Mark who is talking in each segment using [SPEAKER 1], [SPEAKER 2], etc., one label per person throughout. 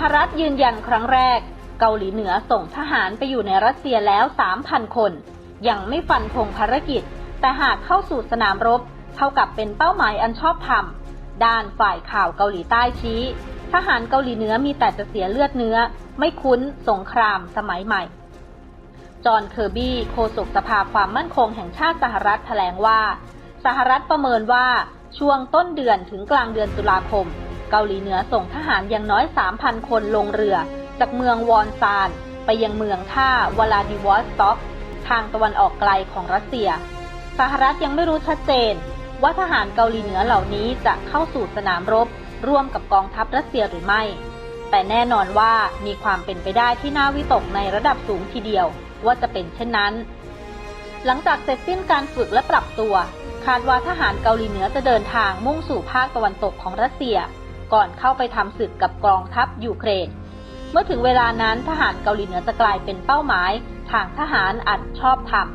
[SPEAKER 1] หรัฐยืนยันครั้งแรก เกาหลีเหนือส่งทหารไปอยู่ในรัสเซียแล้ว 3,000 คน ยังไม่ฟันธงภารกิจ แต่หากเข้าสู่สนามรบ เท่ากับเป็นเป้าหมายอันชอบธรรม ด้านฝ่ายข่าวเกาหลีใต้ชี้ ทหารเกาหลีเหนือมีแต่จะเสียเลือดเนื้อ ไม่คุ้นสงครามสมัยใหม่ จอห์นเคอร์บี้โฆษกสภาความมั่นคงแห่งชาติสหรัฐแถลงว่า สหรัฐประเมินว่าช่วงต้นเดือนถึงกลางเดือนตุลาคม เกาหลีเหนือส่งทหารอย่างน้อย 3,000 คนลงเรือ จากเมืองวอนซาน ไปยังเมืองท่าวลาดิวอสต็อก ทางตะวันออกไกลของรัสเซีย สหรัฐยังไม่รู้ชัดเจน ว่าทหารเกาหลีเหนือเหล่านี้จะเข้าสู่สนามรบ ร่วมกับกองทัพรัสเซียหรือไม่ แต่แน่นอนว่ามีความเป็นไปได้ที่น่าวิตกในระดับสูงทีเดียว ว่าจะเป็นเช่นนั้น หลังจากเสร็จสิ้นการฝึกและปรับตัวคาดว่าทหารเกาหลีเหนือจะเดินทางมุ่งสู่ภาคตะวันตกของรัสเซีย ก่อนเข้าไปทำศึกกับกองทัพยูเครน เมื่อถึงเวลานั้นทหารเกาหลีเหนือจะกลายเป็นเป้าหมาย ทางทหารอันชอบธรรม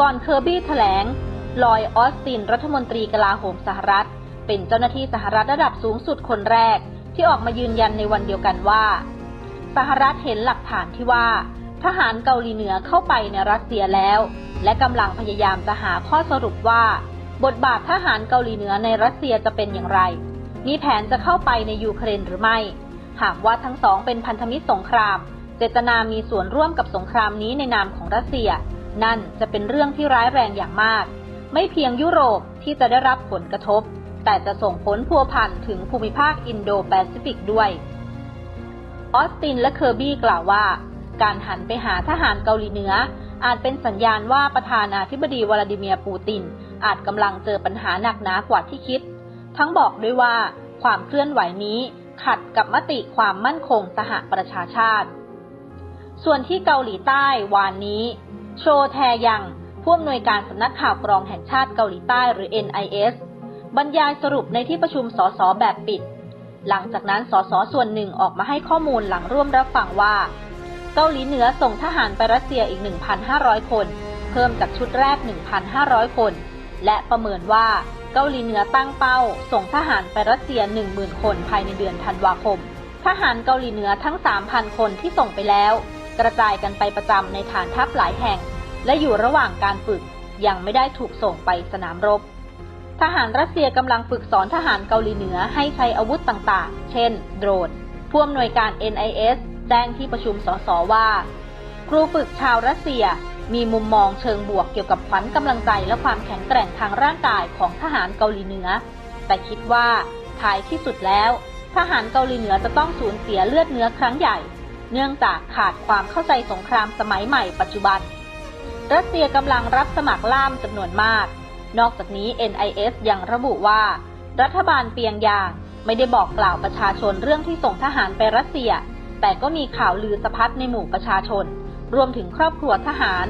[SPEAKER 1] ก่อนเคอร์บี้แถลง ลอยออสตินรัฐมนตรีกลาโหมสหรัฐ เป็นเจ้าหน้าที่สหรัฐระดับสูงสุดคนแรก ที่ออกมายืนยันในวันเดียวกันว่า สหรัฐเห็นหลักฐานที่ว่า ทหารเกาหลีเหนือเข้าไปในรัสเซียแล้ว และกำลังพยายามจะหาข้อสรุปว่าบทบาททหารเกาหลีเหนือในรัสเซียจะเป็นอย่างไร มีแผนจะเข้าไปในยูเครนหรือไม่ หากว่าทั้งสองเป็นพันธมิตรสงคราม เจตนามีส่วนร่วมกับสงครามนี้ในนามของรัสเซีย นั่นจะเป็นเรื่องที่ร้ายแรงอย่างมาก ไม่เพียงยุโรปที่จะได้รับผลกระทบ แต่จะส่งผลพัวพันถึงภูมิภาคอินโดแปซิฟิกด้วยออสตินและเคอร์บี้กล่าวว่า การหันไปหาทหารเกาหลีเหนือ อาจเป็นสัญญาณว่าประธานาธิบดีวลาดิเมียร์ปูติน อาจกำลังเจอปัญหาหนักหนากว่าที่คิด ทั้งบอกด้วยว่าความเคลื่อนไหวนี้ขัดกับมติความมั่นคงสหประชาชาติ ส่วนที่เกาหลีใต้วานนี้ โชแทยังผู้อำนวยการสำนักข่าวกรองแห่งชาติเกาหลีใต้หรือ NIS บรรยายสรุปในที่ประชุมสสแบบปิด หลังจากนั้นสสส่วนหนึ่งออกมาให้ข้อมูลหลังร่วมรับฟังว่า เกาหลีเหนือส่งทหารไปรัสเซียอีก 1,500 คน เพิ่มจากชุดแรก 1,500 คน และประเมินว่า เกาหลีเหนือตั้งเป้า ส่งทหารไปรัสเซีย 10,000 คนภายในเดือนธันวาคม ทหารเกาหลีเหนือทั้ง 3,000 คนที่ส่งไปแล้ว กระจายกันไปประจำในฐานทัพหลายแห่ง และอยู่ระหว่างการฝึกยังไม่ได้ถูกส่งไปสนามรบ ทหารรัสเซียกำลังฝึกสอนทหารเกาหลีเหนือให้ใช้อาวุธต่างๆ เช่น โดรน ผู้อำนวยการ NIS แจ้งที่ประชุมสสว่า ครูฝึกชาวรัสเซีย มีมุมมองเชิงบวกเกี่ยวกับขวัญกำลังใจและความแข็งแกร่งทางร่างกายของทหารเกาหลีเหนือ แต่คิดว่าท้ายที่สุดแล้ว ทหารเกาหลีเหนือจะต้องสูญเสียเลือดเนื้อครั้งใหญ่ เนื่องจากขาดความเข้าใจสงครามสมัยใหม่ปัจจุบัน รัสเซียกำลังรับสมัครล่ามจำนวนมาก นอกจากนี้ NIS ยังระบุว่า รัฐบาลเปียงยางไม่ได้บอกกล่าวประชาชนเรื่องที่ส่งทหารไปรัสเซีย แต่ก็มีข่าวลือสะพัดในหมู่ประชาชน รวมถึงครอบครัวทหาร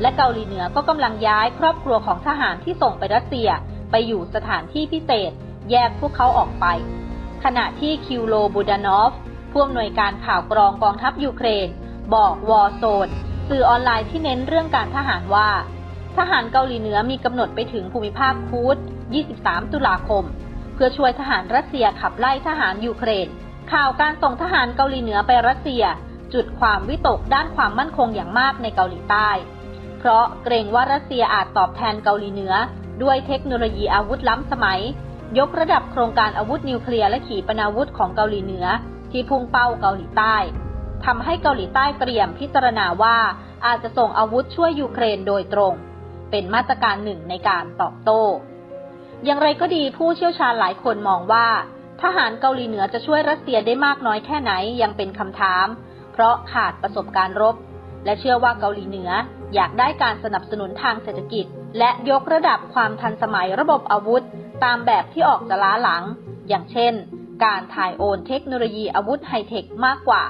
[SPEAKER 1] และเกาหลีเหนือก็กำลังย้ายครอบครัวของทหารที่ส่งไปรัสเซีย ไปอยู่สถานที่พิเศษ แยกพวกเขาออกไป ขณะที่คิวโลบูดานอฟผู้อำนวยการข่าวกรองกองทัพยูเครน บอกวอร์โซนสื่อออนไลน์ที่เน้นเรื่องการทหารว่า ทหารเกาหลีเหนือมีกำหนดไปถึงภูมิภาคคูด 23 ตุลาคม เพื่อช่วยทหารรัสเซียขับไล่ทหารยูเครน ข่าวการส่งทหารเกาหลีเหนือไปรัสเซีย จุดความวิตกด้านความมั่นคงอย่างมากในเกาหลีใต้ เพราะเกรงว่ารัสเซียอาจตอบแทนเกาหลีเหนือ ด้วยเทคโนโลยีอาวุธล้ำสมัย ยกระดับโครงการอาวุธนิวเคลียร์และขีปนาวุธของเกาหลีเหนือ ที่พุ่งเป้าเกาหลีใต้ทำให้เกาหลีใต้เตรียมพิจารณาว่าอาจจะส่งอาวุธช่วยยูเครนโดยตรง เป็นมาตรการหนึ่งในการตอบโต้ อย่างไรก็ดีผู้เชี่ยวชาญหลายคนมองว่า ทหารเกาหลีเหนือจะช่วยรัสเซียได้มากน้อยแค่ไหนยังเป็นคำถาม เพราะขาดประสบการณ์รบ และเชื่อว่าเกาหลีเหนืออยากได้การสนับสนุนทางเศรษฐกิจ และยกระดับความทันสมัยระบบอาวุธ ตามแบบที่ออกจะล้าหลัง อย่างเช่น การถ่ายโอนเทคโนโลยีอาวุธไฮเทคมากกว่า